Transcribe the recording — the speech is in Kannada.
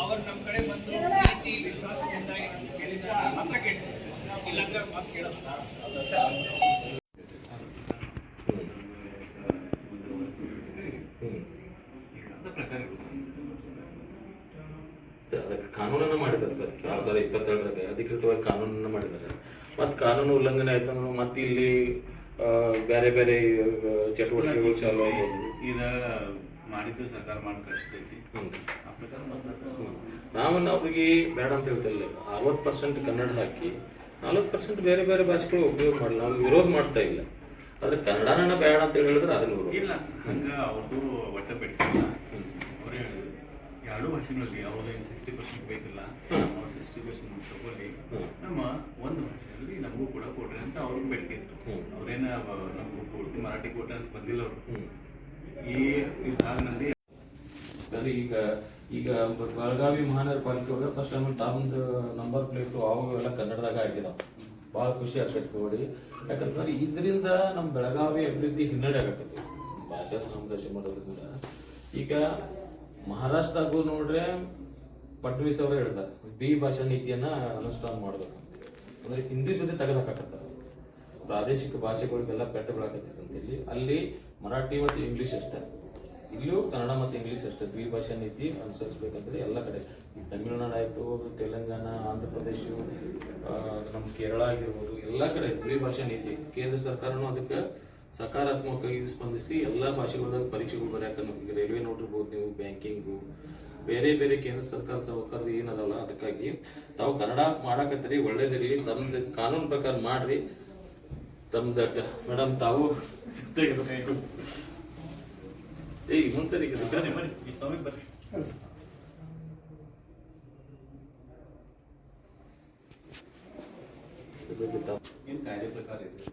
ಅವ್ರು ನಮ್ಮ ಕಡೆ ಬಂದು ಪ್ರೀತಿ ವಿಶ್ವಾಸದಿಂದ ಕೇಳಿದಾಗ ಮಾತ್ರ ಕೇಳ್ತಾರೆ. ಇಲ್ಲಾಂದ್ರೆ ಮಾತು ಕೇಳೋದು ಅದಕ್ಕೆ ಕಾನೂನನ್ನ ಮಾಡಿದ್ದಾರೆ ಸರ್. ಎರಡ್ ಸಾವಿರದ ಇಪ್ಪತ್ತೆರಡರಾಗ ಅಧಿಕೃತವಾಗಿ ಕಾನೂನನ್ನ ಮಾಡಿದ್ದಾರೆ. ಮತ್ತು ಕಾನೂನು ಉಲ್ಲಂಘನೆ ಆಯ್ತು ಅಂದ್ರೆ ಮತ್ತೆ ಇಲ್ಲಿ ಬೇರೆ ಬೇರೆ ಚಟುವಟಿಕೆಗಳು ಚಾಲು ಆಗ್ಬೋದು. ಇದ ಮಾಡಿದ್ದು ಸರ್ಕಾರ ಮಾಡಿ ಕಳಿಸ್ತೈತಿ. ಆ ಪ್ರಕಾರ. ನಾವನ್ನ ಅವ್ರಿಗೆ ಬೇಡ ಅಂತ ಹೇಳ್ತಿಲ್ಲ ಅರವತ್ತು ಪರ್ಸೆಂಟ್ ಕನ್ನಡ ಹಾಕಿ ನಲ್ವತ್ತು ಪರ್ಸೆಂಟ್ ಬೇರೆ ಬೇರೆ ಭಾಷೆಗಳು ಉಪಯೋಗ ಮಾಡಲ್ಲ. ನಾವು ವಿರೋಧ ಮಾಡ್ತಾ ಇಲ್ಲ. ಆದ್ರೆ ಕನ್ನಡನ ಬೇಡ ಅಂತ ಹೇಳಿದ್ರೆ ಅದನ್ನ ವಿರೋಧ ಇಲ್ಲ ಹಂಗ ಅವ್ರದ್ದು ಒಟ್ಟ ಬೇಡಿಕೆ ಅವ್ರು ಹೇಳಿದ್ರು. ಎರಡು ಭಾಷೆಗಳಲ್ಲಿ ಅವ್ರದ್ದು ಏನು ಸಿಕ್ಸ್ಟಿ ಪರ್ಸೆಂಟ್ ಬೇಕಿಲ್ಲ. ಅವ್ರು ಸಿಕ್ಸ್ಟಿ ಪರ್ಸೆಂಟ್ ತಗೊಳ್ಳಿ. ನಮ್ಮ ಒಂದು ಭಾಷೆಯಲ್ಲಿ ನಮಗೂ ಕೂಡ ಕೊಡ್ರಿ ಅಂತ ಅವ್ರಿಗೆ ಬೇಡಿಕೆ ಇತ್ತು. ಅವ್ರೇನ ನಮಗೂ ಕೊಡ್ತಿ ಮರಾಠಿ ಕೊಟ್ಟೆ ಅಂತ ಬಂದಿಲ್ಲ ಅವರು. ಈ ವಿಭಾಗದಲ್ಲಿ ಅದು ಈಗ ಈಗ ಬೆಳಗಾವಿ ಮಹಾನಗರ ಪಾಲಿಕೆ ಒಳಗೆ ಫಸ್ಟ್ ಟೈಮ್ ತಮ್ಮದು ನಂಬರ್ ಪ್ಲೇಟ್ ಅವು ಎಲ್ಲ ಕನ್ನಡದಾಗ ಆಗಿದಾವ ಭಾಳ ಖುಷಿ ಆಗ್ತೈತಿ ನೋಡಿ. ಯಾಕಂತಂದ್ರೆ ಇದರಿಂದ ನಮ್ಮ ಬೆಳಗಾವಿ ಅಭಿವೃದ್ಧಿ ಹಿನ್ನಡೆ ಆಗತ್ತೈತಿ ಭಾಷಾ ಸಾಮರಸ್ಯ ಮಾಡೋದ್ರಿಂದ ಈಗ ಮಹಾರಾಷ್ಟ್ರದಾಗೂ ನೋಡ್ರೆ ಫಡ್ನವೀಸ್ ಅವರು ಹೇಳ್ತಾರೆ ಬಿ ಭಾಷಾ ನೀತಿಯನ್ನ ಅನುಷ್ಠಾನ ಮಾಡ್ಬೇಕಂತ ಅಂದ್ರೆ ಹಿಂದಿ ಸುದ್ದಿ ತೆಗೆದಾಕತ್ತಾರ ಪ್ರಾದೇಶಿಕ ಭಾಷೆಗಳಿಗೆಲ್ಲ ಪೆಟ್ಟು ಬೀಳಾಕತ್ತೈತೆ ಇಲ್ಲಿ ಅಲ್ಲಿ ಮರಾಠಿ ಮತ್ತು ಇಂಗ್ಲಿಷ್ ಅಷ್ಟೇ. ಇಲ್ಲೂ ಕನ್ನಡ ಮತ್ತು ಇಂಗ್ಲಿಷ್ ಅಷ್ಟೇ. ದ್ವಿಭಾಷಾ ನೀತಿ ಅನುಸರಿಸಬೇಕಂತೇಳಿ ಎಲ್ಲ ಕಡೆ. ಈ ತಮಿಳುನಾಡು ಆಯಿತು, ತೆಲಂಗಾಣ, ಆಂಧ್ರ ಪ್ರದೇಶ ನಮ್ಮ ಕೇರಳ ಆಗಿರ್ಬೋದು, ಎಲ್ಲ ಕಡೆ ದ್ವಿಭಾಷಾ ನೀತಿ. ಕೇಂದ್ರ ಸರ್ಕಾರನು ಅದಕ್ಕೆ ಸಕಾರಾತ್ಮಕವಾಗಿ ಸ್ಪಂದಿಸಿ ಎಲ್ಲ ಭಾಷೆಗಳದಾಗ ಪರೀಕ್ಷೆಗಳು ಬರ್ಯಾಕ ಈಗ ರೈಲ್ವೆ ನೋಡಿರ್ಬೋದು ನೀವು ಬ್ಯಾಂಕಿಂಗು, ಬೇರೆ ಬೇರೆ ಕೇಂದ್ರ ಸರ್ಕಾರ ಸೌಕರ್ಯ ಏನದಲ್ಲ, ಅದಕ್ಕಾಗಿ ತಾವು ಕನ್ನಡ ಮಾಡಾಕತ್ತೀರಿ, ಒಳ್ಳೇದಿರಲಿ ತಮ್ಮದು ಕಾನೂನು ಪ್ರಕಾರ ಮಾಡ್ರಿ. ತಮ್ದ ಮೇಡಮ್ ತಾವು ಸಿಗ್ತಾಗಿರ್ಬೇಕು ಏಯ್ ಮುಂದ್ಸರಿ ಬರ್ರಿ ಬರ್ರಿ ಈ ಸ್ವಾಮಿ ಬರ್ರಿ ಏನು ಕಾಯ್ದೆ ಪ್ರಕಾರ ಇದೆ